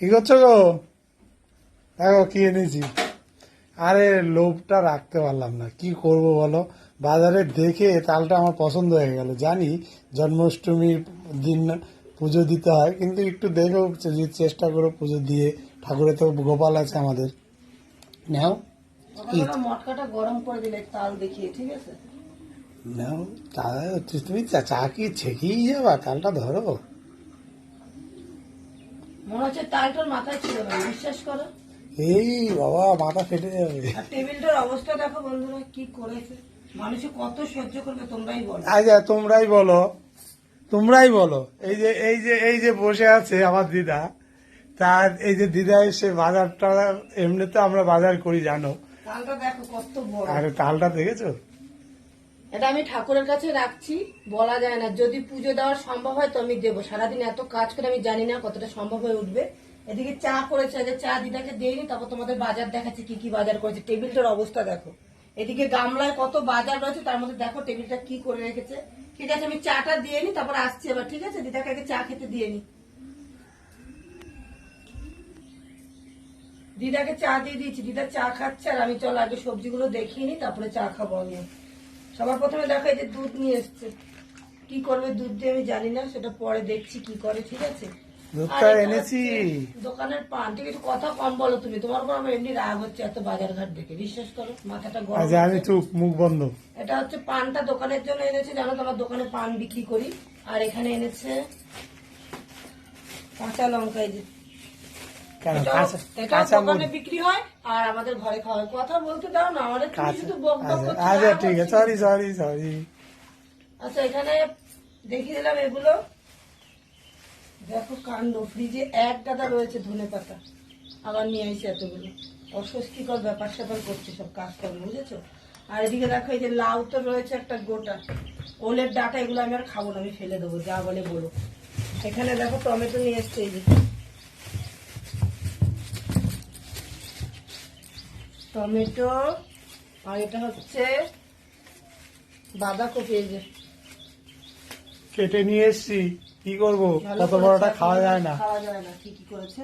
কি করছ গো দেখো কি এনেছি। আরে লোভটা রাখতে পারলাম না। কি করব বলো? বাজারে দেখে তালটা আমার পছন্দ হয়ে গেল। জানি জন্মাষ্টমীর দিন পুজো দিতে হয় কিন্তু একটু দেখো যদি চেষ্টা করো পুজো দিয়ে। ঠাকুরের তো গোপাল আছে আমাদের। নাও? মটকাটা গরম করে দিলে তাল দেখিয়ে ঠিক আছে? নাও তুমি চা চা কি ছেঁকেই যাবা? তালটা ধরো। মনে হচ্ছে তালটার মাথায় ছিল বিশ্বাস করো। এই বাবা মাথা ফেটে যাবে। আর টেবিলটার অবস্থা দেখো বন্ধুরা কি করেছে। মানুষে কত সহ্য করবে তোমরাই বলো। আচ্ছা তোমরাই বলো। তোমরাই বলো। এই যে এই যে এই যে বসে আছে আমার দিদা তার এই যে দিদা এসে বাজারটা এমনিতে আমরা বাজার করি জানো। তালটা দেখো কত বড়। আর তালটা দেখেছ? এটা আমি ঠাকুরের কাছে রাখছি, বলা যায় না। যদি পুজো দেওয়ার সম্ভব হয় তো আমি দেবো। সারাদিন এত কাজ করে আমি জানি না কতটা সম্ভব হয়ে উঠবে। এদিকে চা করেছে, আগে চা দিদাকে দেয়নি তারপর তোমাদের বাজার দেখাচ্ছি কি কি বাজার করেছে। টেবিলটার অবস্থা দেখো। এদিকে গামলায় কত বাজার রয়েছে, তার মধ্যে দেখো টেবিলটা কি করে রেখেছে। ঠিক আছে, আমি চাটা দিয়ে নি, তারপর আসছি এবার। ঠিক আছে, দিদাকে আগে চা খেতে দিয়ে নি। দিদাকে চা দিয়ে দিয়েছি। দিদা চা খাচ্ছে, আর আমি চল আগে সবজিগুলো দেখিয়ে নি, তারপরে চা খাব আমি। সবার প্রথমে দেখো যে দুধ নিয়ে এসছে। কি করবে দুধ দিয়ে আমি জানি না সেটা পরে দেখছি কি করে ঠিক আছে? দুধটা এনেছি। দোকানের পান। ঠিক আছে কথা কম বলো তুমি তোমার উপর আমার এমনি রাগ হচ্ছে এত বাজার ঘাট দেখে বিশ্বাস করো মাথাটা গরম আচ্ছা আমি চুপ মুখ বন্ধ। এটা হচ্ছে পানটা দোকানের জন্য এনেছে জানো তোমার দোকানে পান বিক্রি করি। আর এখানে এনেছে কাঁচা লঙ্কা এই যে। কাঁচা দোকানে বিক্রি হয় আর আমাদের ঘরে খাওয়া হয় কথা বলতে দাও না আমাদের শুধু বক বক আচ্ছা ঠিক আছে সরি সরি সরি আচ্ছা এখানে দেখিয়ে দিলাম এগুলো। দেখো কাণ্ড ফ্রিজে এক গাদা রয়েছে ধনে পাতা। আবার নিয়ে আসি এতগুলো। অস্বস্তিকর ব্যাপার স্যাপার করছে সব কাজ করবে বুঝেছ? আর এদিকে দেখো এই যে লাউ তো রয়েছে একটা গোটা। ওলের ডাটা এগুলো আমি আর খাব না আমি ফেলে দেবো যা বলে বলো। এখানে দেখো টমেটো নিয়ে এসছে এই যে। টমেটো আর এটা হচ্ছে বাঁধাকপি এই যে। কেটে নিয়ে এসছি। কি করব? কত বড়টা খাওয়া যায় না। খাওয়া যায় না কি কি করেছে।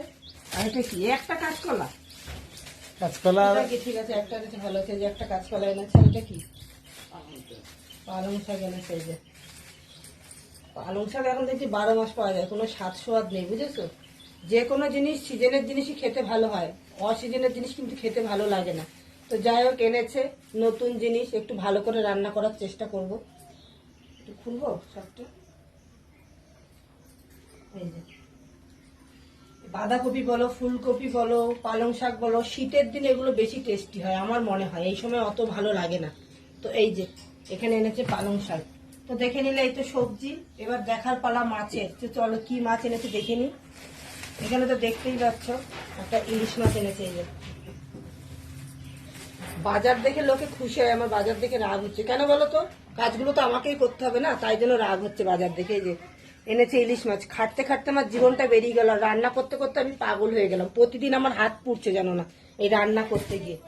আর এটা কি? একটা কাঁচকলা? কাঁচকলা কি? ঠিক আছে একটা কিছু ভালো আছে যে একটা কাঁচকলা এনেছে এটা কি? পালং শাক এনেছে এই যে। পালং শাক এখন দেখছি বারো মাস পাওয়া যায় কোনো স্বাদ সোয়াদ নেই বুঝেছ? যে কোনো জিনিস সিজনের জিনিসই খেতে ভালো হয়। অসিজনের জিনিস কিন্তু খেতে ভালো লাগে না। তো যাই হোক, এনেছে নতুন জিনিস, একটু ভালো করে রান্না করার চেষ্টা করব। একটু খুলবো সবটা? বাঁধাকপি বলো, ফুলকপি বলো, পালং শাক বলো, শীতের দিন এগুলো বেশি টেস্টি হয়, আমার মনে হয়। এই সময় অত ভালো লাগে না। তো এই যে, এখানে এনেছে পালং শাক। তো দেখে নিলে এই তো সবজি, এবার দেখার পালা মাছের। তো চলো কি মাছ এনেছে দেখে নি এখানে তো দেখতেই পাচ্ছ, একটা ইলিশ মাছ এনেছে এই বাজার দেখে লোকে খুশি হয়, আমার বাজার দেখে রাগ হচ্ছে। কেন বলো তো? কাজগুলো তো আমাকেই করতে হবে না, তাই জন্য রাগ হচ্ছে বাজার দেখে যে। এনেছে ইলিশ মাছ। খাটতে খাটতে আমার জীবনটা বেরিয়ে গেল রান্না করতে করতে আমি পাগল হয়ে গেলাম। প্রতিদিন আমার হাত পুড়ছে জানো না, এই রান্না করতে গিয়ে।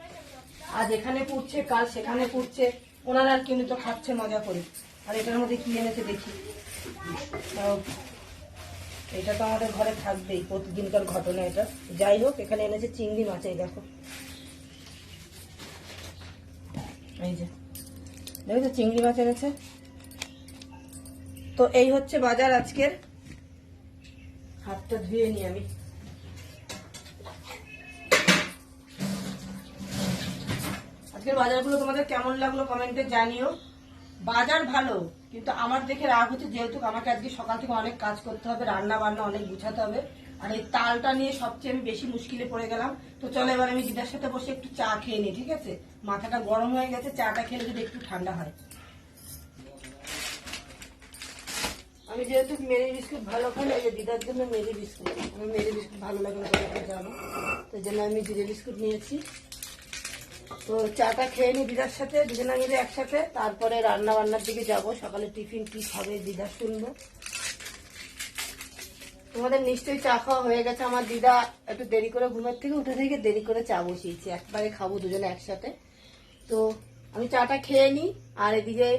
আজ এখানে পুড়ছে, কাল সেখানে পুড়ছে, ওনারা আর কিনে তো খাচ্ছে মজা করে। আর এটার মধ্যে কি এনেছে দেখি। এটা তো আমাদের ঘরে থাকবেই, প্রতিদিনকার ঘটনা এটা। যাই হোক, এখানে এনেছে চিংড়ি মাছ, এই দেখো। এই যে, দেখেছ, চিংড়ি মাছ এনেছে? তো এই হচ্ছে বাজার আজকের। হাতটা ধুয়ে নি আমি। আজকের বাজারগুলো তোমাদের কেমন লাগল কমেন্টে জানিও। বাজার ভালো, কিন্তু আমার দেখে রাগ হচ্ছে যেহেতু আমাকে আজকে সকাল থেকে অনেক কাজ করতে হবে, রান্না বান্না অনেক গুছাতে হবে, আর এই তালটা নিয়ে সবচেয়ে আমি বেশি মুশকিলে পড়ে গেলাম। তো চলো এবার আমি দিদার সাথে বসে একটু চা খেয়ে নিই, ঠিক আছে? মাথাটা গরম হয়ে গেছে, চাটা খেলে যদি একটু ঠান্ডা হয়। আমি যেহেতু মেরি বিস্কুট ভালো খাই এই যে দিদার জন্য মেরি বিস্কুট আমি মেরি বিস্কুট ভালো লাগে জানো। তো জন্য আমি জিরে বিস্কুট নিয়েছি। তো চাটা খেয়ে নি দিদার সাথে, দুজনে মিলে একসাথে। তারপরে রান্না বান্নার দিকে যাব, সকালে টিফিন কি খাবে দিদা শুনব। তোমাদের নিশ্চয়ই চা খাওয়া হয়ে গেছে। আমার দিদা একটু দেরি করে ঘুমের থেকে উঠে থেকে দেরি করে চা বসিয়েছি। একবারে খাব দুজনে একসাথে। তো আমি চাটা খেয়ে নিই আর এদিকে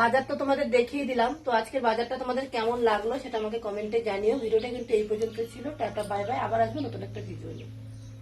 বাজার তো তোমাদের দেখিয়ে দিলাম। তো আজকের বাজারটা তোমাদের কেমন লাগল সেটা আমাকে কমেন্টে জানিও। ভিডিওটা কিন্তু এই পর্যন্ত ছিল। Tata, bye bye. আবার আসবে নতুন একটা ভিডিও নিয়ে।